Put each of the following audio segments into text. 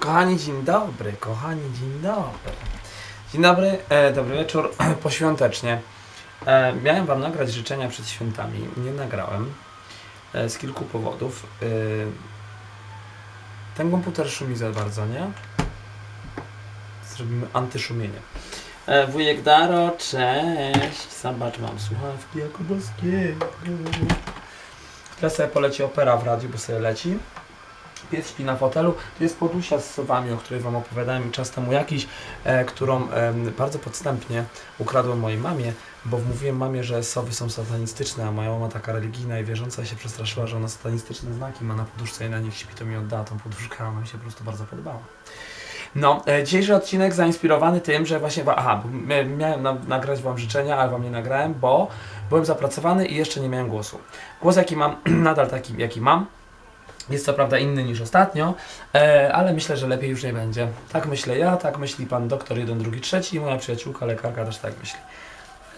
Kochani, dzień dobry, kochani, dzień dobry. Dzień dobry, e, dobry wieczór, poświątecznie. E, miałem Wam nagrać życzenia przed świętami, nie nagrałem e, z kilku powodów. E, ten komputer szumi za bardzo, nie? Zrobimy antyszumienie. E, wujek Daro, cześć! Zobacz, mam słuchawki Jakubowskiego. Teraz sobie poleci opera w radiu, bo sobie leci. Pies śpi na fotelu. Tu jest podusia z sowami, o której Wam opowiadałem czas temu jakiś, e, którą e, bardzo podstępnie ukradłem mojej mamie, bo wmówiłem mamie, że sowy są satanistyczne, a moja mama taka religijna i wierząca się przestraszyła, że ona satanistyczne znaki ma na poduszce i na nich śpi, to mi oddała tą poduszkę, a ona mi się po prostu bardzo podobała. No, e, dzisiejszy odcinek zainspirowany tym, że właśnie, aha, miałem na, nagrać Wam życzenia, ale Wam nie nagrałem, bo byłem zapracowany i jeszcze nie miałem głosu. Głos jaki mam, nadal taki jaki mam, jest co prawda inny niż ostatnio, e, ale myślę, że lepiej już nie będzie. Tak myślę ja, tak myśli pan doktor 1, 2, 3 i moja przyjaciółka, lekarka też tak myśli.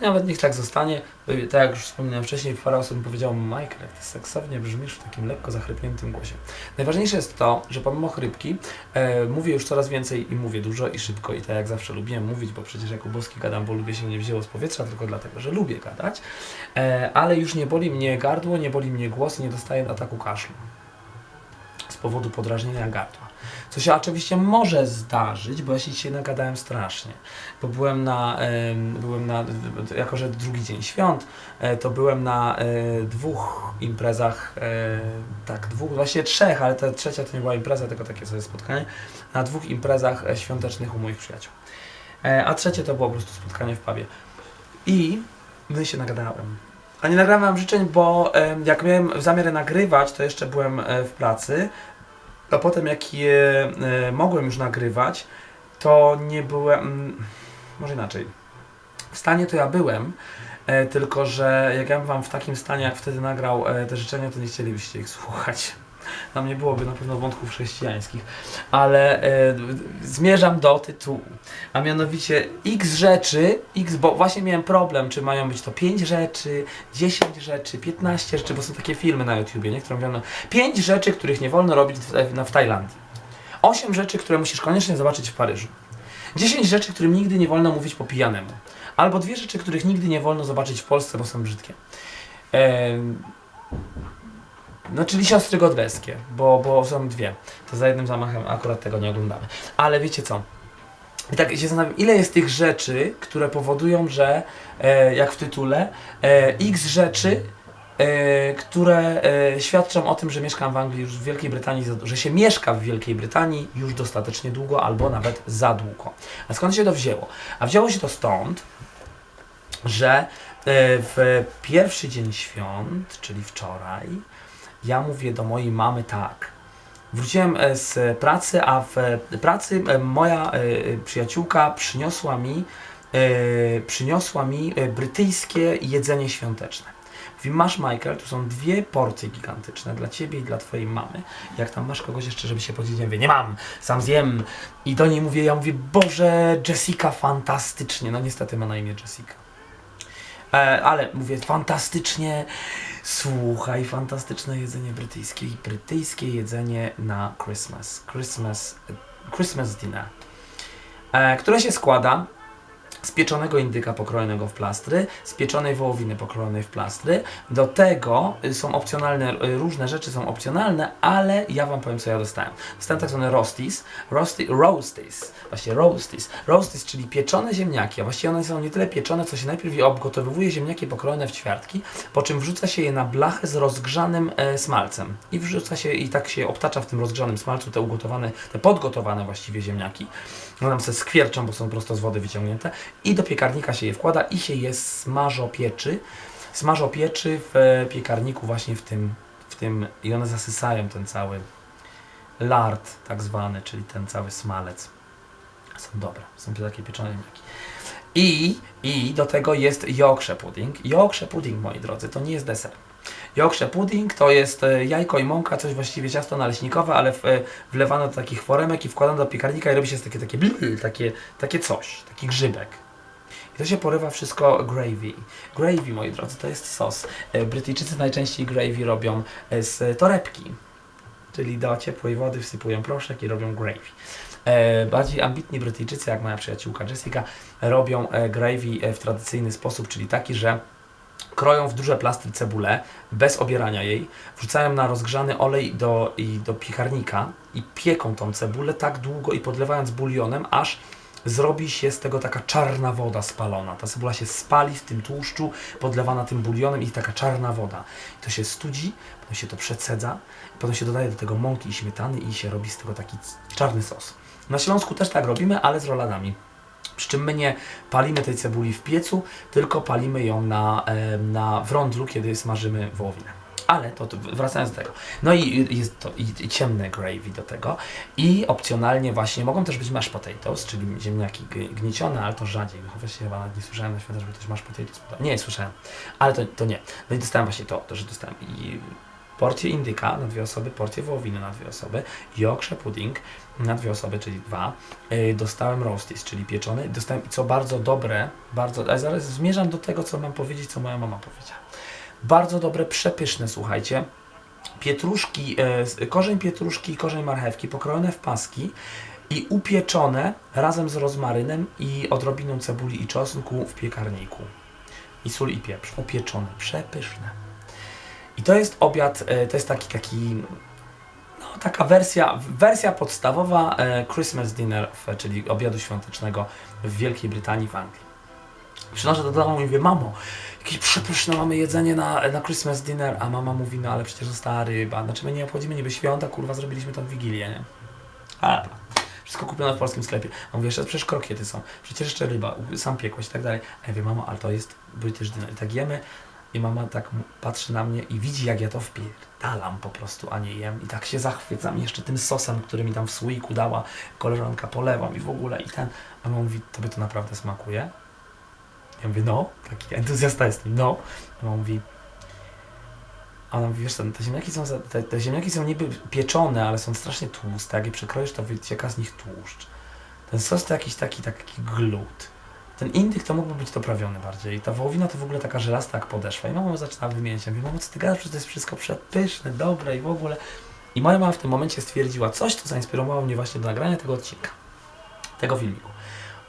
Nawet niech tak zostanie. Tak jak już wspominałem wcześniej, parę osób mi powiedziało, Michael, jak ty seksownie brzmisz w takim lekko zachrypniętym głosie. Najważniejsze jest to, że pomimo chrypki e, mówię już coraz więcej i mówię dużo i szybko i tak jak zawsze lubiłem mówić, bo przecież jako boski gadam, bo lubię się nie wzięło z powietrza, tylko dlatego, że lubię gadać. E, ale już nie boli mnie gardło, nie boli mnie głos i nie dostaję ataku kaszlu powodu podrażnienia gardła. Co się oczywiście może zdarzyć, bo ja się dzisiaj nagadałem strasznie. Bo byłem na, em, byłem na, jako że drugi dzień świąt, e, to byłem na e, dwóch imprezach, e, tak, dwóch, właściwie trzech, ale ta trzecia to nie była impreza, tylko takie sobie spotkanie, na dwóch imprezach świątecznych u moich przyjaciół. A trzecie to było po prostu spotkanie w pubie. I i się nagadałem. A nie nagrałem wam życzeń, bo jak miałem zamiar nagrywać, to jeszcze byłem e, w pracy. A potem jak je e, mogłem już nagrywać, to nie byłem. mm, Może inaczej. W stanie to ja byłem, e, tylko że jak ja bym wam w takim stanie, jak wtedy nagrał te życzenia, to nie chcielibyście ich słuchać. Tam nie byłoby na pewno wątków chrześcijańskich. Ale e, zmierzam do tytułu. A mianowicie x rzeczy, x, bo właśnie miałem problem, czy mają być to 5 rzeczy, 10 rzeczy, 15 rzeczy, bo są takie filmy na YouTubie, nie? które mówią, 5 rzeczy, których nie wolno robić w, w, w Tajlandii. 8 rzeczy, które musisz koniecznie zobaczyć w Paryżu. 10 rzeczy, którym nigdy nie wolno mówić po pijanemu. Albo dwie rzeczy, których nigdy nie wolno zobaczyć w Polsce, bo są brzydkie. Em, no, czyli siostry Godleskie, bo, bo są dwie. To za jednym zamachem akurat tego nie oglądamy. Ale wiecie co? I tak się zastanawiam, ile jest tych rzeczy, które powodują, że, e, jak w tytule, e, x rzeczy, e, które e, świadczą o tym, że mieszkam w Anglii już w Wielkiej Brytanii, że się mieszka w Wielkiej Brytanii już dostatecznie długo, albo nawet za długo. A skąd się to wzięło? A wzięło się to stąd, że e, w pierwszy dzień świąt, czyli wczoraj, ja mówię do mojej mamy tak. Wróciłem e, z pracy, a w e, pracy e, moja przyjaciółka przyniosła mi, przyniosła mi brytyjskie jedzenie świąteczne. Mówi, masz Michael, tu są dwie porcje gigantyczne dla ciebie i dla twojej mamy. Jak tam masz kogoś jeszcze, żeby się podzielić? Ja mówię, nie mam, sam zjem. I do niej mówię, ja mówię, Boże, Jessica, fantastycznie. No niestety ma na imię Jessica. E, ale mówię, fantastycznie, słuchaj, fantastyczne jedzenie brytyjskie i brytyjskie jedzenie na Christmas. Christmas, Christmas dinner. E, które się składa z pieczonego indyka pokrojonego w plastry, z pieczonej wołowiny pokrojonej w plastry. Do tego y, są opcjonalne, y, różne rzeczy są opcjonalne, ale ja Wam powiem, co ja dostałem. Dostałem tak zwane roasties, roasty, roasties, właśnie roasties, roasties, czyli pieczone ziemniaki, a właściwie one są nie tyle pieczone, co się najpierw je ziemniaki pokrojone w ćwiartki, po czym wrzuca się je na blachę z rozgrzanym e, smalcem i wrzuca się i tak się obtacza w tym rozgrzanym smalcu te ugotowane, te podgotowane właściwie ziemniaki. One nam se skwierczą, bo są prosto z wody wyciągnięte i do piekarnika się je wkłada i się je smażo pieczy. Smażo pieczy w e, piekarniku właśnie w tym, w tym i one zasysają ten cały lard tak zwany, czyli ten cały smalec. Są dobre, są takie pieczone ziemniaki. I, I do tego jest Yorkshire pudding. Yorkshire pudding, moi drodzy, to nie jest deser. Yorkshire pudding to jest e, jajko i mąka, coś właściwie ciasto naleśnikowe, ale w, e, wlewano do takich foremek i wkładano do piekarnika i robi się z takie, takie, takie, takie coś, taki grzybek. I to się porywa wszystko gravy. Gravy, moi drodzy, to jest sos. E, Brytyjczycy najczęściej gravy robią z torebki. czyli do ciepłej wody wsypują proszek i robią gravy. Bardziej ambitni Brytyjczycy, jak moja przyjaciółka Jessica, robią gravy w tradycyjny sposób, czyli taki, że kroją w duże plastry cebulę bez obierania jej, wrzucają na rozgrzany olej do, i do piekarnika i pieką tą cebulę tak długo i podlewając bulionem, aż zrobi się z tego taka czarna woda spalona. Ta cebula się spali w tym tłuszczu, podlewana tym bulionem i taka czarna woda. I to się studzi, potem się to przecedza, potem się dodaje do tego mąki i śmietany i się robi z tego taki czarny sos. Na Śląsku też tak robimy, ale z roladami. Przy czym my nie palimy tej cebuli w piecu, tylko palimy ją na, na wrądlu, kiedy smażymy wołowinę. Ale to, to wracając do tego. No i jest to i, ciemne gravy do tego. I opcjonalnie właśnie mogą też być mashed potatoes, czyli ziemniaki gniecione, ale to rzadziej. Właściwie chyba nie słyszałem na świecie, żeby ktoś mashed potatoes. Nie, słyszałem. Ale to, to nie. No i dostałem właśnie to, to że dostałem i porcję indyka na dwie osoby, porcję wołowiny na dwie osoby, Yorkshire pudding na dwie osoby, czyli dwa. Yy, dostałem roasties, czyli pieczony. Dostałem, co bardzo dobre, bardzo, ale zaraz zmierzam do tego, co mam powiedzieć, co moja mama powiedziała. Bardzo dobre, przepyszne, słuchajcie. Pietruszki, z- korzeń pietruszki i korzeń marchewki pokrojone w paski i upieczone razem z rozmarynem i odrobiną cebuli i czosnku w piekarniku. I sól i pieprz. Upieczone, przepyszne. I to jest obiad, e, to jest taki, taki no, taka wersja, wersja podstawowa e, Christmas dinner, czyli obiadu świątecznego w Wielkiej Brytanii, w Anglii. Przynoszę do domu i mówię, mamo, jakieś przepyszne mamy jedzenie na, na Christmas dinner, a mama mówi, no ale przecież została ryba, znaczy my nie obchodzimy niby świąta, kurwa, zrobiliśmy tam Wigilię, nie? A, wszystko kupione w polskim sklepie. A mówię, jeszcze przecież krokiety są, przecież jeszcze ryba, sam piekłeś i tak dalej. A ja mówię, mamo, ale to jest British dinner. I tak jemy i mama tak patrzy na mnie i widzi, jak ja to wpierdalam po prostu, a nie jem. I tak się zachwycam jeszcze tym sosem, który mi tam w słoiku dała koleżanka, polewam i w ogóle i ten. A mama mówi, tobie to naprawdę smakuje? Ja mówię, no, taki entuzjasta jestem, no. A mama mówi, a ona mówi, wiesz co, te ziemniaki są, te, te ziemniaki są niby pieczone, ale są strasznie tłuste. Jak je przekroisz, to wycieka z nich tłuszcz. Ten sos to jakiś taki, taki glut. Ten indyk to mógłby być doprawiony bardziej. Ta wołowina to w ogóle taka żelasta jak podeszwa. I mama zaczyna wymieniać. Ja mówię, mamo, co ty gadasz, że to jest wszystko przepyszne, dobre i w ogóle. I moja mama w tym momencie stwierdziła coś, co zainspirowało mnie właśnie do nagrania tego odcinka. Tego filmiku.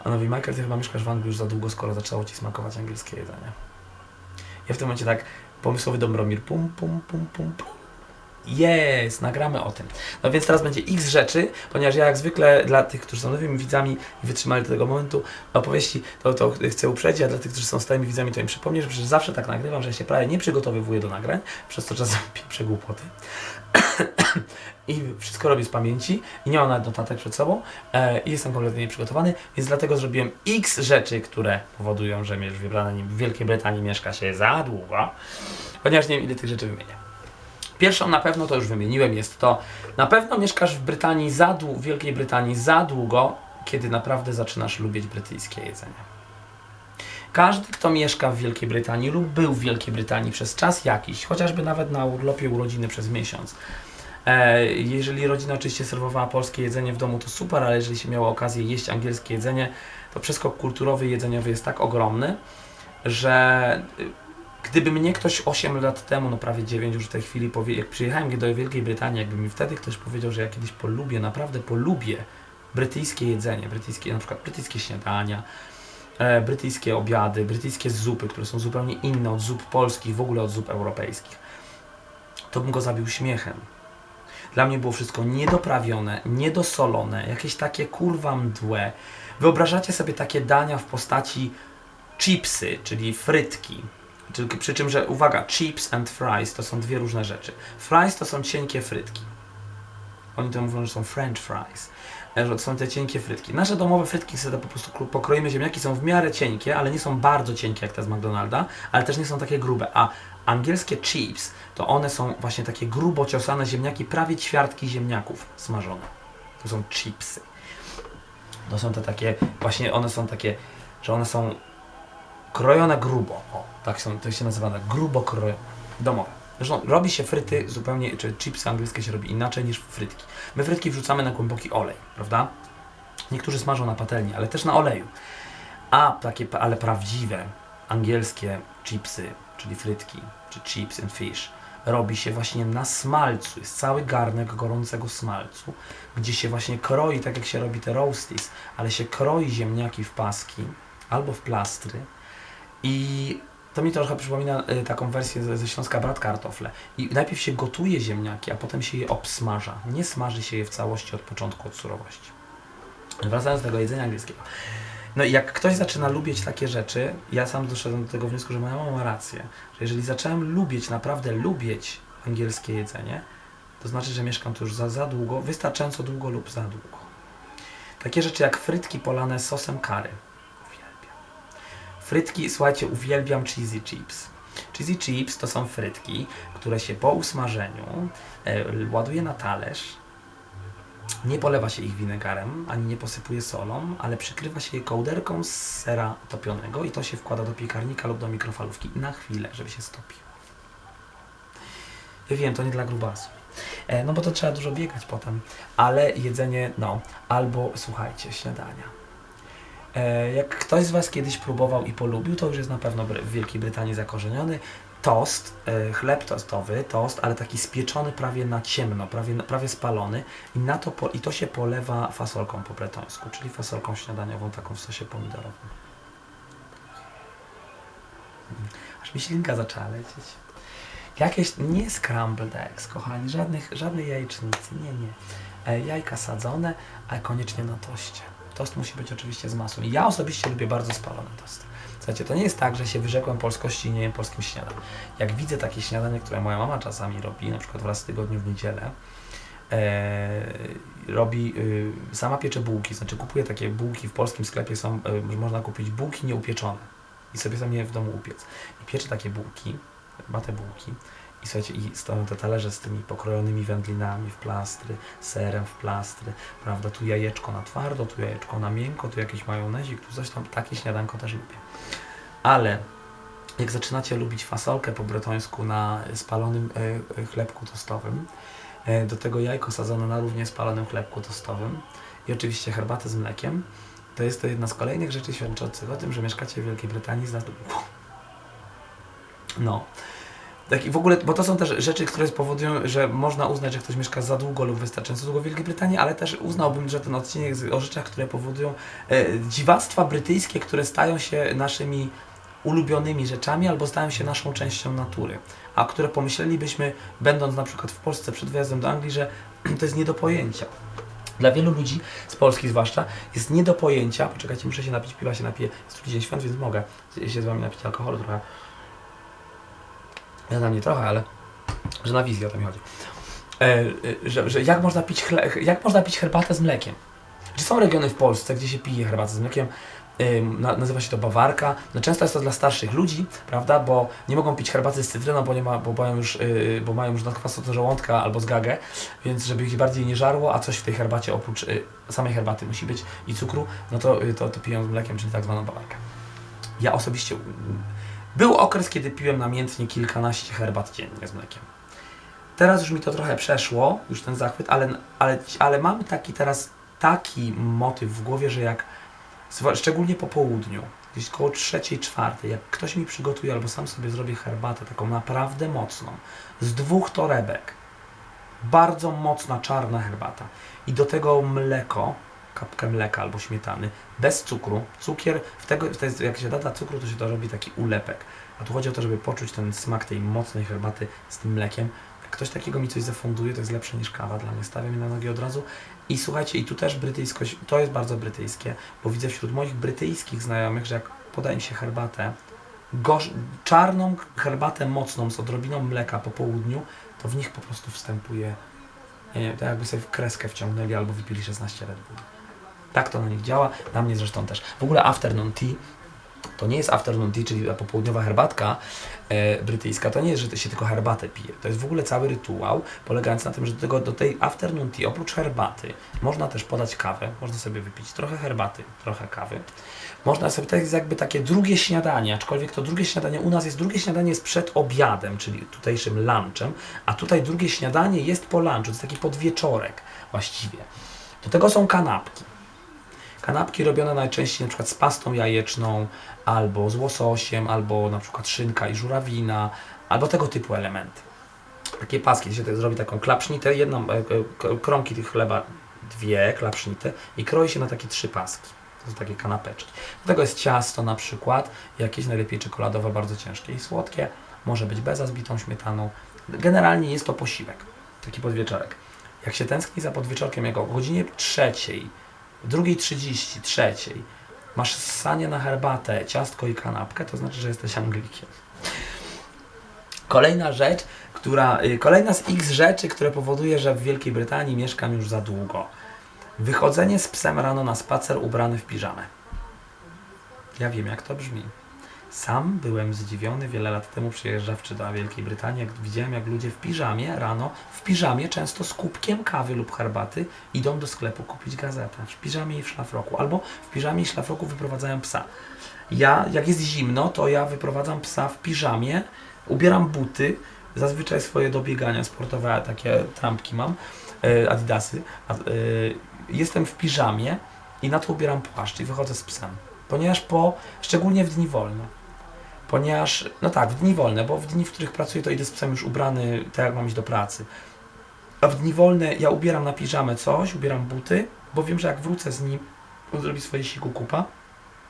Ona mówi, Michael, ty chyba mieszkasz w Anglii już za długo, skoro zaczęło ci smakować angielskie jedzenie. Ja w tym momencie tak, pomysłowy Dobromir, pum, pum, pum, pum, pum. Jest, nagramy o tym. No więc teraz będzie x rzeczy, ponieważ ja jak zwykle dla tych, którzy są nowymi widzami i wytrzymali do tego momentu opowieści, to, to chcę uprzedzić, a dla tych, którzy są stałymi widzami, to im przypomnę, że zawsze tak nagrywam, że się prawie nie przygotowywuję do nagrań, przez to czasem pieprzę głupoty. I wszystko robię z pamięci i nie mam nawet notatek przed sobą e, i jestem kompletnie nieprzygotowany, więc dlatego zrobiłem x rzeczy, które powodują, że w Wielkiej Brytanii mieszka się za długo, ponieważ nie wiem ile tych rzeczy wymienię. Pierwszą na pewno to już wymieniłem, jest to na pewno mieszkasz w Brytanii za w Wielkiej Brytanii za długo, kiedy naprawdę zaczynasz lubić brytyjskie jedzenie. Każdy, kto mieszka w Wielkiej Brytanii lub był w Wielkiej Brytanii przez czas jakiś, chociażby nawet na urlopie urodziny przez miesiąc, E, jeżeli rodzina oczywiście serwowała polskie jedzenie w domu, to super, ale jeżeli się miało okazję jeść angielskie jedzenie, to przeskok kulturowy i jedzeniowy jest tak ogromny, że gdyby mnie ktoś 8 lat temu, no prawie 9 już w tej chwili, jak przyjechałem do Wielkiej Brytanii, jakby mi wtedy ktoś powiedział, że ja kiedyś polubię, naprawdę polubię brytyjskie jedzenie, brytyjskie, na przykład brytyjskie śniadania, e, brytyjskie obiady, brytyjskie zupy, które są zupełnie inne od zup polskich, w ogóle od zup europejskich, to bym go zabił śmiechem. Dla mnie było wszystko niedoprawione, niedosolone, jakieś takie kurwa mdłe. Wyobrażacie sobie takie dania w postaci chipsy, czyli frytki. Przy czym, że uwaga, chips and fries to są dwie różne rzeczy. Fries to są cienkie frytki. Oni to mówią, że są french fries. E, Że to są te cienkie frytki. Nasze domowe frytki sobie po prostu pokroimy ziemniaki, są w miarę cienkie, ale nie są bardzo cienkie jak te z McDonalda, ale też nie są takie grube. A angielskie chips to one są właśnie takie grubo ciosane ziemniaki, prawie ćwiartki ziemniaków smażone. To są chipsy. To są te takie, właśnie one są takie, że one są krojone grubo. O, tak są, to się nazywa tak, grubo krojone. Domowe. Zresztą robi się fryty zupełnie, czy chipsy angielskie się robi inaczej niż frytki. My frytki wrzucamy na głęboki olej, prawda? Niektórzy smażą na patelni, ale też na oleju. A takie, ale prawdziwe angielskie chipsy, czyli frytki, czy chips and fish, robi się właśnie na smalcu. Jest cały garnek gorącego smalcu, gdzie się właśnie kroi, tak jak się robi te roasties, ale się kroi ziemniaki w paski albo w plastry. I to mi trochę przypomina y, taką wersję ze, ze Śląska Brat Kartofle. I najpierw się gotuje ziemniaki, a potem się je obsmaża. Nie smaży się je w całości od początku, od surowości. Wracając do tego jedzenia angielskiego. No i jak ktoś zaczyna lubić takie rzeczy, ja sam doszedłem do tego wniosku, że moja mama ma rację, że jeżeli zacząłem lubić, naprawdę lubić angielskie jedzenie, to znaczy, że mieszkam tu już za, za długo, wystarczająco długo lub za długo. Takie rzeczy jak frytki polane sosem curry. Frytki, słuchajcie, uwielbiam cheesy chips. Cheesy chips to są frytki, które się po usmażeniu e, ładuje na talerz, nie polewa się ich winegarem, ani nie posypuje solą, ale przykrywa się je kołderką z sera topionego i to się wkłada do piekarnika lub do mikrofalówki na chwilę, żeby się stopiło. Ja wiem, to nie dla grubasu. E, no bo to trzeba dużo biegać potem, ale jedzenie, no, albo słuchajcie, śniadania. E, jak ktoś z Was kiedyś próbował i polubił, to już jest na pewno w Wielkiej Brytanii zakorzeniony. Tost, e, chleb tostowy, tost, ale taki spieczony prawie na ciemno, prawie, prawie spalony i, na to po, i to się polewa fasolką po bretońsku, czyli fasolką śniadaniową, taką w sosie pomidorowym. Mm, Aż mi ślinka zaczęła lecieć. Jakieś, nie scrambled eggs, kochani, żadnych, żadnej jajecznicy, nie, nie. E, jajka sadzone, ale koniecznie na toście. Tost musi być oczywiście z masłem. Ja osobiście lubię bardzo spalone tosty. Słuchajcie, to nie jest tak, że się wyrzekłem polskości i nie jem polskim śniadań. Jak widzę takie śniadanie, które moja mama czasami robi, na przykład raz w tygodniu w niedzielę, e, robi, y, sama piecze bułki, znaczy kupuje takie bułki, w polskim sklepie są, y, można kupić bułki nieupieczone i sobie sam je w domu upiec. I piecze takie bułki, ma te bułki i słuchajcie, i stoją te talerze z tymi pokrojonymi wędlinami w plastry, serem w plastry, prawda, tu jajeczko na twardo, tu jajeczko na miękko, tu jakiś majonezik, tu coś tam, takie śniadanko też lubię. Ale jak zaczynacie lubić fasolkę po bretońsku na spalonym e, e, chlebku tostowym, e, do tego jajko sadzone na równie spalonym chlebku tostowym i oczywiście herbatę z mlekiem, to jest to jedna z kolejnych rzeczy świadczących o tym, że mieszkacie w Wielkiej Brytanii z długo. No. Tak i w ogóle, bo to są też rzeczy, które powodują, że można uznać, że ktoś mieszka za długo lub wystarczająco długo w Wielkiej Brytanii, ale też uznałbym, że ten odcinek o rzeczach, które powodują e, dziwactwa brytyjskie, które stają się naszymi ulubionymi rzeczami albo stają się naszą częścią natury, a które pomyślelibyśmy, będąc na przykład w Polsce przed wyjazdem do Anglii, że to jest nie do pojęcia. Dla wielu ludzi, z Polski zwłaszcza, jest nie do pojęcia, poczekajcie, muszę się napić piwa, się napiję, jest drugi dzień świąt, więc mogę się z Wami napić alkoholu trochę. Ja na mnie trochę, ale że na wizję o to mi chodzi. E, e, że, że jak można pić chle, jak można pić herbatę z mlekiem? Czy są regiony w Polsce, gdzie się pije herbatę z mlekiem? Nazywa się to bawarka. No często jest to dla starszych ludzi, prawda, bo nie mogą pić herbaty z cytryną, bo, nie ma, bo, mają już, yy, bo mają już nadkwasu żołądka albo zgagę, więc żeby ich bardziej nie żarło, a coś w tej herbacie oprócz yy, samej herbaty musi być i cukru, no to, yy, to, to piją z mlekiem, czyli tak zwaną bawarkę. Ja osobiście... Był okres, kiedy piłem namiętnie kilkanaście herbat dziennie z mlekiem. Teraz już mi to trochę przeszło, już ten zachwyt, ale, ale, ale mam taki teraz taki motyw w głowie, że jak Szczególnie po południu, gdzieś koło trzeciej, czwartej, jak ktoś mi przygotuje albo sam sobie zrobię herbatę, taką naprawdę mocną, z dwóch torebek, bardzo mocna czarna herbata i do tego mleko, kapkę mleka albo śmietany, bez cukru. Cukier, w tego, w tej, jak się doda cukru, to się to robi taki ulepek. A tu chodzi o to, żeby poczuć ten smak tej mocnej herbaty z tym mlekiem. Jak ktoś takiego mi coś zafunduje, to jest lepsze niż kawa dla mnie. Stawiam je na nogi od razu. I słuchajcie, i tu też brytyjskość, to jest bardzo brytyjskie, bo widzę wśród moich brytyjskich znajomych, że jak poda im się herbatę, gorz, czarną herbatę mocną z odrobiną mleka po południu, to w nich po prostu wstępuje, nie wiem, to jakby sobie w kreskę wciągnęli albo wypili 16 Red. Tak to na nich działa, na mnie zresztą też. W ogóle afternoon tea to nie jest afternoon tea, czyli popołudniowa herbatka e, brytyjska, to nie jest, że się tylko herbatę pije. To jest w ogóle cały rytuał polegający na tym, że do, tego, do tej afternoon tea oprócz herbaty można też podać kawę, można sobie wypić trochę herbaty, trochę kawy. Można sobie, to jest jakby takie drugie śniadanie, aczkolwiek to drugie śniadanie u nas jest, drugie śniadanie jest przed obiadem, czyli tutejszym lunchem, a tutaj drugie śniadanie jest po lunchu, to jest taki podwieczorek właściwie. Do tego są kanapki. Kanapki robione najczęściej na przykład z pastą jajeczną, albo z łososiem, albo na przykład szynka i żurawina, albo tego typu elementy. takie paski, się tak zrobi taką klapsznitę, jedną, e, e, kromki tych chleba, dwie klapsznite i kroi się na takie trzy paski. To są takie kanapeczki. Do tego jest ciasto na przykład, jakieś najlepiej czekoladowe, bardzo ciężkie i słodkie. Może być beza z bitą śmietaną. Generalnie jest to posiłek, taki podwieczorek. Jak się tęskni za podwieczorkiem, jak o godzinie trzeciej, drugiej trzydzieści, trzeciej, masz ssanie na herbatę, ciastko i kanapkę, to znaczy, że jesteś Anglikiem. Kolejna rzecz, która, y, kolejna z x rzeczy, które powoduje, że w Wielkiej Brytanii mieszkam już za długo. Wychodzenie z psem rano na spacer ubrany w piżamę. Ja wiem, jak to brzmi. Sam byłem zdziwiony wiele lat temu przyjeżdżawszy do Wielkiej Brytanii, jak widziałem, jak ludzie w piżamie rano, w piżamie, często z kubkiem kawy lub herbaty, idą do sklepu kupić gazetę. W piżamie i w szlafroku. Albo w piżamie i szlafroku wyprowadzają psa. Ja, jak jest zimno, to ja wyprowadzam psa w piżamie, ubieram buty, zazwyczaj swoje do biegania sportowe, takie trampki mam, e, adidasy. E, jestem w piżamie i na to ubieram płaszcz i wychodzę z psem. Ponieważ po, szczególnie w dni wolne, ponieważ, no tak, w dni wolne, bo w dni, w których pracuję, to idę z psem już ubrany, tak jak mam iść do pracy. A w dni wolne ja ubieram na piżamę coś, ubieram buty, bo wiem, że jak wrócę z nim, on zrobi swoje siku kupa,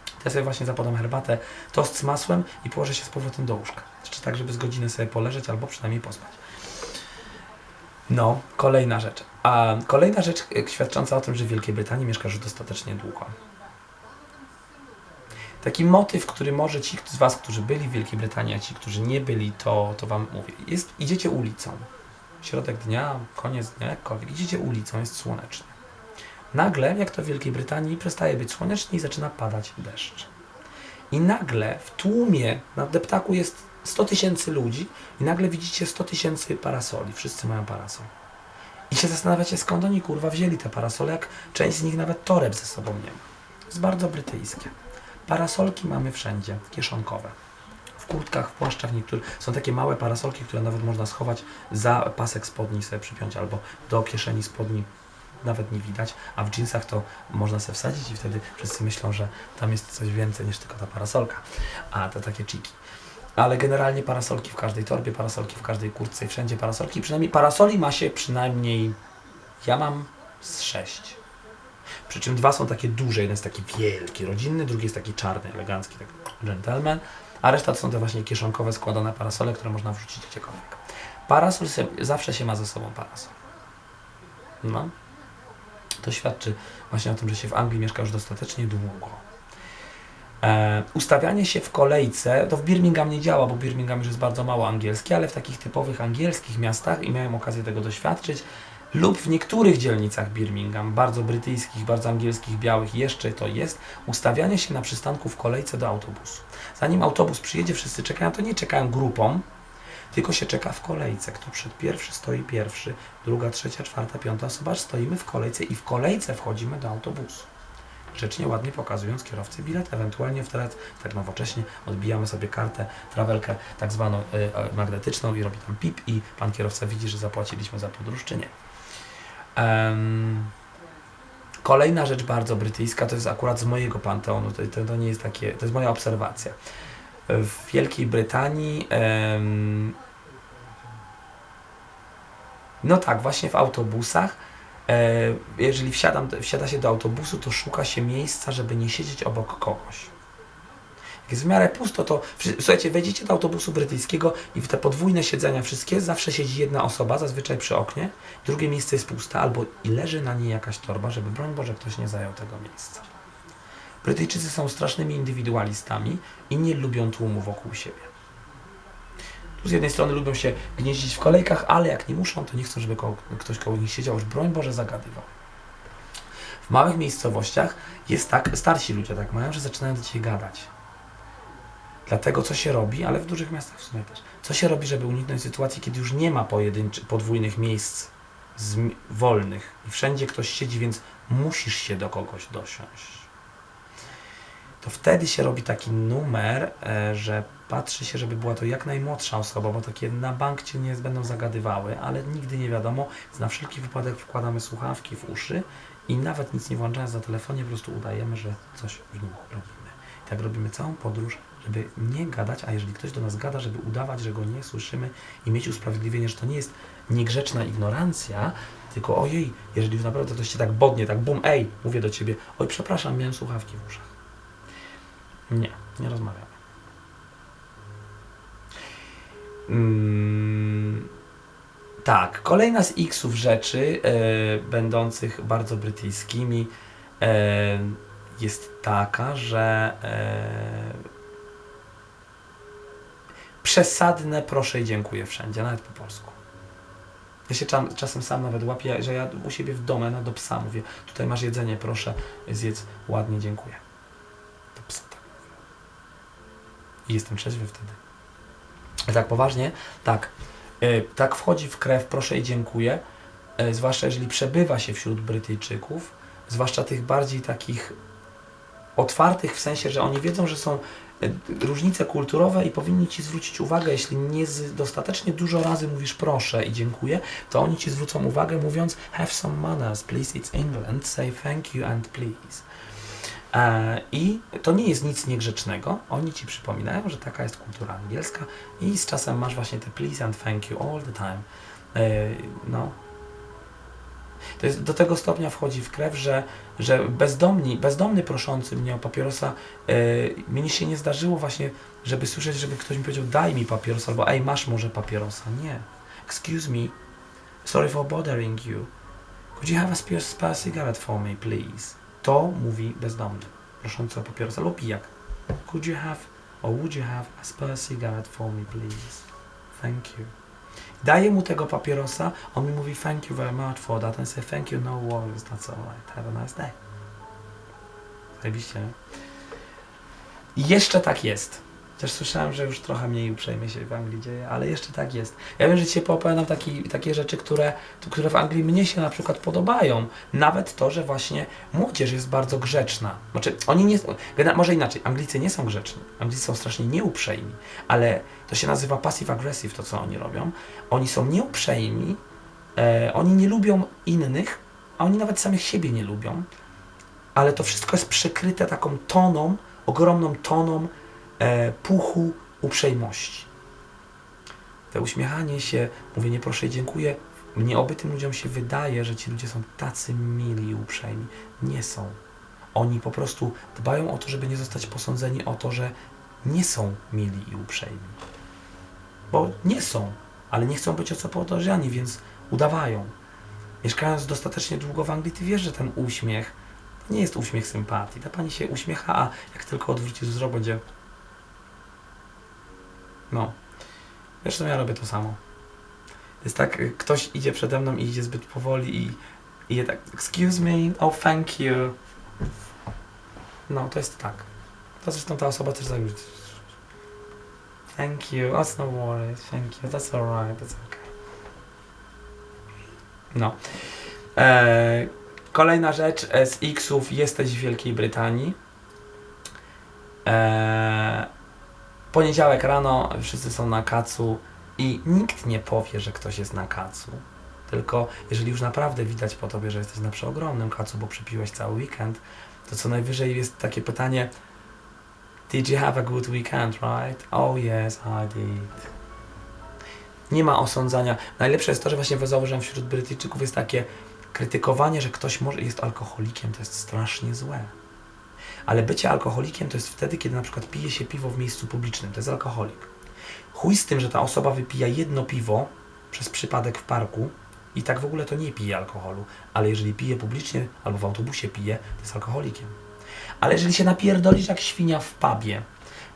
to ja sobie właśnie zapodam herbatę, tost z masłem i położę się z powrotem do łóżka. Jeszcze tak, żeby z godziny sobie poleżeć albo przynajmniej pospać. No, kolejna rzecz. A kolejna rzecz e, świadcząca o tym, że w Wielkiej Brytanii mieszkasz już dostatecznie długo. Taki motyw, który może ci z Was, którzy byli w Wielkiej Brytanii, a ci, którzy nie byli, to, to Wam mówię. Jest, idziecie ulicą. Środek dnia, koniec dnia, jakkolwiek. Idziecie ulicą, jest słonecznie. Nagle, jak to w Wielkiej Brytanii, przestaje być słonecznie i zaczyna padać deszcz. I nagle w tłumie na deptaku jest 100 tysięcy ludzi i nagle widzicie 100 tysięcy parasoli. Wszyscy mają parasol. I się zastanawiacie, skąd oni kurwa wzięli te parasole, jak część z nich nawet toreb ze sobą nie ma. To jest bardzo brytyjskie. Parasolki mamy wszędzie, kieszonkowe. W kurtkach, w płaszczach niektórych. Są takie małe parasolki, które nawet można schować za pasek spodni sobie przypiąć albo do kieszeni spodni. Nawet nie widać, a w jeansach to można sobie wsadzić i wtedy wszyscy myślą, że tam jest coś więcej niż tylko ta parasolka. A to takie chiki. Ale generalnie parasolki w każdej torbie, parasolki w każdej kurtce i wszędzie parasolki. Przynajmniej parasoli ma się przynajmniej, ja mam z sześć. Przy czym dwa są takie duże, jeden jest taki wielki, rodzinny, drugi jest taki czarny, elegancki, tak gentleman, a reszta to są te właśnie kieszonkowe, składane parasole, które można wrzucić gdziekolwiek. Parasol se, zawsze się ma ze sobą parasol. No. To świadczy właśnie o tym, że się w Anglii mieszka już dostatecznie długo. E, ustawianie się w kolejce, to w Birmingham nie działa, bo Birmingham już jest bardzo mało angielski, ale w takich typowych angielskich miastach, i miałem okazję tego doświadczyć, lub w niektórych dzielnicach Birmingham, bardzo brytyjskich, bardzo angielskich, białych, jeszcze to jest, ustawianie się na przystanku w kolejce do autobusu. Zanim autobus przyjedzie, wszyscy czekają, to nie czekają grupą, tylko się czeka w kolejce. Kto przed pierwszy stoi pierwszy, druga, trzecia, czwarta, piąta osoba, stoimy w kolejce i w kolejce wchodzimy do autobusu. Grzecznie, ładnie pokazując kierowcy bilet, ewentualnie wtedy tak nowocześnie odbijamy sobie kartę, trawelkę tak zwaną y, y, magnetyczną i robi tam pip i pan kierowca widzi, że zapłaciliśmy za podróż czy nie. Kolejna rzecz bardzo brytyjska, to jest akurat z mojego panteonu, to, to, to nie jest takie, to jest moja obserwacja. W Wielkiej Brytanii no tak, właśnie w autobusach e, jeżeli wsiadam, wsiada się do autobusu, to szuka się miejsca, żeby nie siedzieć obok kogoś. Jak jest w miarę pusto, to słuchajcie, wejdziecie do autobusu brytyjskiego i w te podwójne siedzenia wszystkie zawsze siedzi jedna osoba, zazwyczaj przy oknie, drugie miejsce jest puste, albo i leży na niej jakaś torba, żeby broń Boże ktoś nie zajął tego miejsca. Brytyjczycy są strasznymi indywidualistami i nie lubią tłumu wokół siebie. Tu z jednej strony lubią się gnieździć w kolejkach, ale jak nie muszą, to nie chcą, żeby koło, ktoś koło nich siedział, już broń Boże zagadywał. W małych miejscowościach jest tak, starsi ludzie tak mają, że zaczynają do Ciebie gadać. Dlatego co się robi, ale w dużych miastach w sumie też, co się robi, żeby uniknąć sytuacji, kiedy już nie ma pojedynczych, podwójnych miejsc wolnych i wszędzie ktoś siedzi, więc musisz się do kogoś dosiąść. To wtedy się robi taki numer, e, że patrzy się, żeby była to jak najmłodsza osoba, bo takie na bank cię nie będą zagadywały, ale nigdy nie wiadomo, więc na wszelki wypadek wkładamy słuchawki w uszy i nawet nic nie włączając na telefonie, po prostu udajemy, że coś w nim robimy. I tak robimy całą podróż żeby nie gadać, a jeżeli ktoś do nas gada, żeby udawać, że go nie słyszymy i mieć usprawiedliwienie, że to nie jest niegrzeczna ignorancja, tylko ojej, jeżeli już naprawdę ktoś cię tak bodnie, tak bum, ej, mówię do ciebie, oj, przepraszam, miałem słuchawki w uszach. Nie, nie rozmawiamy. Mm, tak, kolejna z X-ów rzeczy, e, będących bardzo brytyjskimi, e, jest taka, że e, przesadne proszę i dziękuję wszędzie, nawet po polsku. Ja się czasem sam nawet łapię, że ja u siebie w domu, no do psa mówię, tutaj masz jedzenie, proszę, zjedz, ładnie, dziękuję. Do psa tak mówię. I jestem trzeźwy wtedy. Tak poważnie, tak, y, tak wchodzi w krew, proszę i dziękuję, y, zwłaszcza jeżeli przebywa się wśród Brytyjczyków, zwłaszcza tych bardziej takich otwartych, w sensie, że oni wiedzą, że są różnice kulturowe i powinni Ci zwrócić uwagę, jeśli nie dostatecznie dużo razy mówisz proszę i dziękuję, to oni Ci zwrócą uwagę mówiąc have some manners, please, it's England, say thank you and please. E, I to nie jest nic niegrzecznego. Oni ci przypominają, że taka jest kultura angielska i z czasem masz właśnie te please and thank you all the time. E, no. To jest, do tego stopnia wchodzi w krew, że, że bezdomni, bezdomny proszący mnie o papierosa, e, mnie się nie zdarzyło właśnie, żeby słyszeć, żeby ktoś mi powiedział daj mi papierosa albo ej masz może papierosa. Nie. Excuse me. Sorry for bothering you. Could you have a spare, cigarette for me, please? To mówi bezdomny, proszący o papieros albo pijak. Could you have, or would you have a spare cigarette for me, please? Thank you. Daję mu tego papierosa, on mi mówi thank you very much for that and say thank you, no worries, that's alright, have a nice day. Zajebiście? I jeszcze tak jest. Chociaż słyszałem, że już trochę mniej uprzejmie się w Anglii dzieje, ale jeszcze tak jest. Ja wiem, że dzisiaj poopowiadam taki, takie rzeczy, które, które w Anglii mnie się na przykład podobają. Nawet to, że właśnie młodzież jest bardzo grzeczna. Znaczy, oni nie, może inaczej, Anglicy nie są grzeczni. Anglicy są strasznie nieuprzejmi, ale to się nazywa passive-aggressive, to co oni robią. Oni są nieuprzejmi, e, oni nie lubią innych, a oni nawet samych siebie nie lubią, ale to wszystko jest przykryte taką toną, ogromną toną e, puchu uprzejmości. Te uśmiechanie się, mówienie proszę i dziękuję, nieobytym ludziom się wydaje, że ci ludzie są tacy mili i uprzejmi. Nie są. Oni po prostu dbają o to, żeby nie zostać posądzeni o to, że nie są mili i uprzejmi. Bo nie są, ale nie chcą być o co podejrzani, więc udawają. Mieszkając dostatecznie długo w Anglii, ty wiesz, że ten uśmiech nie jest uśmiech sympatii. Ta pani się uśmiecha, a jak tylko odwróci wzrok, będzie no. Zresztą ja robię to samo. Jest tak, y, ktoś idzie przede mną i idzie zbyt powoli i i je tak, excuse me, oh thank you. No, to jest tak. To zresztą ta osoba też tak Thank you, it's no worries, thank you, that's alright, that's okay. No. E, kolejna rzecz e, z X-ów, jesteś w Wielkiej Brytanii. E, poniedziałek rano, wszyscy są na kacu i nikt nie powie, że ktoś jest na kacu. Tylko jeżeli już naprawdę widać po tobie, że jesteś na przeogromnym kacu, bo przepiłeś cały weekend, to co najwyżej jest takie pytanie Did you have a good weekend, right? Oh yes, I did. Nie ma osądzania. Najlepsze jest to, że właśnie zauważyłem wśród Brytyjczyków jest takie krytykowanie, że ktoś może jest alkoholikiem, to jest strasznie złe. Ale bycie alkoholikiem to jest wtedy, kiedy na przykład pije się piwo w miejscu publicznym. To jest alkoholik. Chuj z tym, że ta osoba wypija jedno piwo przez przypadek w parku i tak w ogóle to nie pije alkoholu. Ale jeżeli pije publicznie albo w autobusie pije, to jest alkoholikiem. Ale jeżeli się napierdolisz jak świnia w pubie,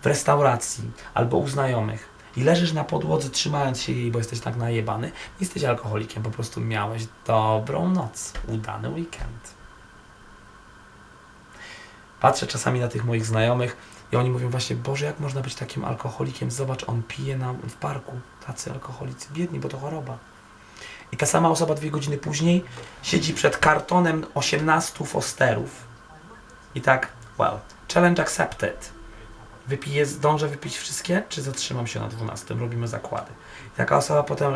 w restauracji albo u znajomych i leżysz na podłodze trzymając się jej, bo jesteś tak najebany, nie jesteś alkoholikiem, po prostu miałeś dobrą noc, udany weekend. Patrzę czasami na tych moich znajomych i oni mówią właśnie, Boże, jak można być takim alkoholikiem? Zobacz, on pije na, w parku. Tacy alkoholicy, biedni, bo to choroba. I ta sama osoba dwie godziny później siedzi przed kartonem 18 fosterów. I tak, well, challenge accepted. Wypiję, zdążę wypić wszystkie, czy zatrzymam się na 12? Robimy zakłady. I taka osoba potem...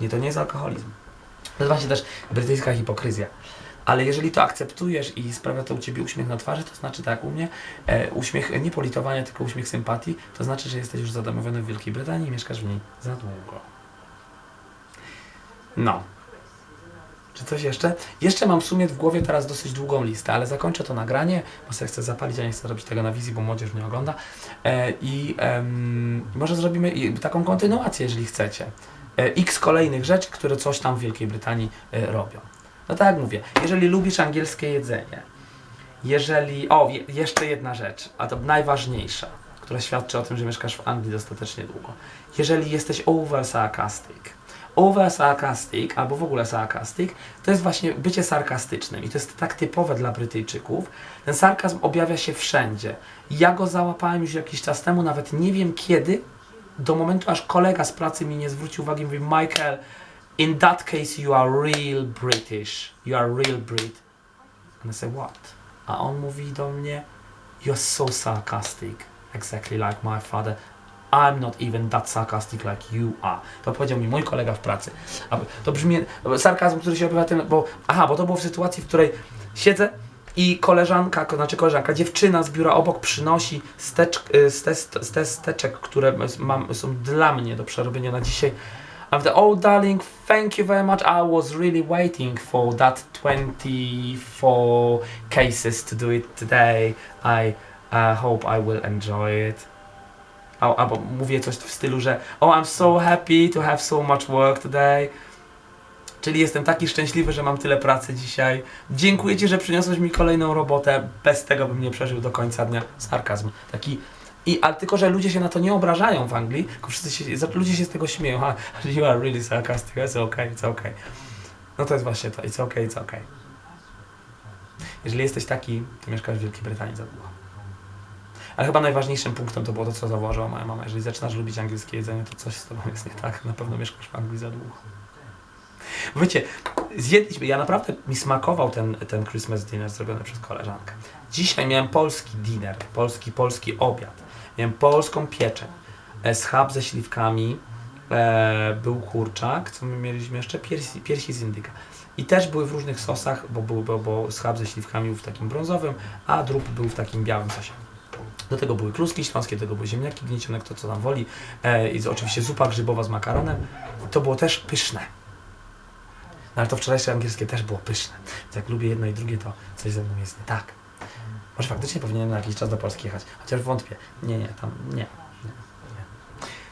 Nie, to nie jest alkoholizm. To jest właśnie też brytyjska hipokryzja. Ale jeżeli to akceptujesz i sprawia to u Ciebie uśmiech na twarzy, to znaczy tak u mnie, e, uśmiech nie politowania, tylko uśmiech sympatii, to znaczy, że jesteś już zadomowiony w Wielkiej Brytanii i mieszkasz w niej za długo. No. Czy coś jeszcze? Jeszcze mam w sumie w głowie teraz dosyć długą listę, ale zakończę to nagranie, bo sobie chcę zapalić, a nie chcę robić tego na wizji, bo młodzież mnie ogląda. E, I em, może zrobimy taką kontynuację, jeżeli chcecie. E, X kolejnych rzeczy, które coś tam w Wielkiej Brytanii e, robią. No tak mówię, jeżeli lubisz angielskie jedzenie, jeżeli... O, je, jeszcze jedna rzecz, a to najważniejsza, która świadczy o tym, że mieszkasz w Anglii dostatecznie długo. Jeżeli jesteś over sarcastic, over sarcastic, albo w ogóle sarcastic, to jest właśnie bycie sarkastycznym i to jest tak typowe dla Brytyjczyków. Ten sarkazm objawia się wszędzie. Ja go załapałem już jakiś czas temu, nawet nie wiem kiedy, do momentu aż kolega z pracy mi nie zwrócił uwagi mówi Michael, in that case you are real British, you are real Brit. And I say what? A on mówi do mnie, you're so sarcastic, exactly like my father. I'm not even that sarcastic like you are. To powiedział mi mój kolega w pracy. To brzmi, sarkazm, który się objawia tym, bo, aha, bo to było w sytuacji, w której siedzę i koleżanka, ko- znaczy koleżanka, dziewczyna z biura obok przynosi steczk, y, ste, ste, ste, steczek, które mam, są dla mnie do przerobienia na dzisiaj. The, oh darling, thank you very much. I was really waiting for that 24 cases to do it today. I uh, hope I will enjoy it. Al- Albo mówię coś w stylu, że Oh, I'm so happy to have so much work today. Czyli jestem taki szczęśliwy, że mam tyle pracy dzisiaj. Dziękuję Ci, że przyniosłeś mi kolejną robotę. Bez tego bym nie przeżył do końca dnia. Sarkazm. Taki. I, ale tylko, że ludzie się na to nie obrażają w Anglii, tylko wszyscy się, ludzie się z tego śmieją. Ha, you are really sarcastic, it's okay, it's okay. No to jest właśnie to, it's okay, it's okay. Jeżeli jesteś taki, to mieszkasz w Wielkiej Brytanii za długo. Ale chyba najważniejszym punktem to było to, co zauważyła moja mama. Jeżeli zaczynasz lubić angielskie jedzenie, to coś z tobą jest nie tak. Na pewno mieszkasz w Anglii za długo. Wiecie, zjedliśmy, ja naprawdę mi smakował ten, ten Christmas dinner zrobiony przez koleżankę. Dzisiaj miałem polski dinner, polski, polski obiad. Miałem polską pieczeń, e, schab ze śliwkami, e, był kurczak, co my mieliśmy jeszcze? Piersi, piersi z indyka. I też były w różnych sosach, bo był bo, bo schab ze śliwkami był w takim brązowym, a drób był w takim białym sosie. Do tego były kluski śląskie, do tego były ziemniaki gniecione, kto co tam woli. E, I oczywiście zupa grzybowa z makaronem. To było też pyszne. No ale to wczorajsze angielskie też było pyszne. Więc jak lubię jedno i drugie, to coś ze mną jest nie tak. Może faktycznie powinienem na jakiś czas do Polski jechać, chociaż wątpię. Nie, nie, tam nie. nie, nie.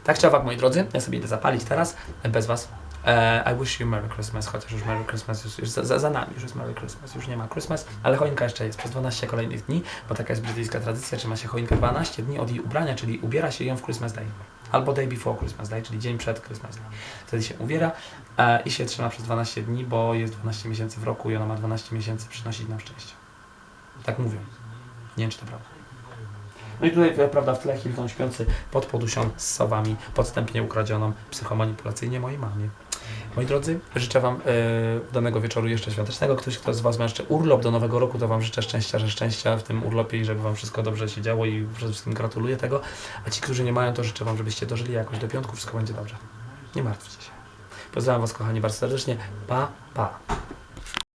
Tak czy owak, moi drodzy, ja sobie idę zapalić teraz, bez Was. E, I wish you Merry Christmas, chociaż już Merry Christmas już, już za, za, za nami, już jest Merry Christmas, już nie ma Christmas, ale choinka jeszcze jest przez 12 kolejnych dni, bo taka jest brytyjska tradycja, trzyma się choinkę 12 dni od jej ubrania, czyli ubiera się ją w Christmas Day. Albo day before Christmas Day, czyli dzień przed Christmas Day. Wtedy się ubiera e, i się trzyma przez 12 dni, bo jest 12 miesięcy w roku i ona ma 12 miesięcy przynosić nam szczęście. Tak mówią. Nie wiem, czy to prawda. No i tutaj, e, prawda, w tle Hilton śpiący pod podusią z sowami, podstępnie ukradzioną psychomanipulacyjnie mojej mamie. Moi drodzy, życzę Wam e, udanego wieczoru jeszcze świątecznego. Ktoś, kto z Was ma jeszcze urlop do Nowego Roku, to Wam życzę szczęścia, że szczęścia w tym urlopie i żeby Wam wszystko dobrze się działo i przede wszystkim gratuluję tego. A ci, którzy nie mają, to życzę Wam, żebyście dożyli jakoś do piątku, wszystko będzie dobrze. Nie martwcie się. Pozdrawiam Was, kochani, bardzo serdecznie. Pa, pa.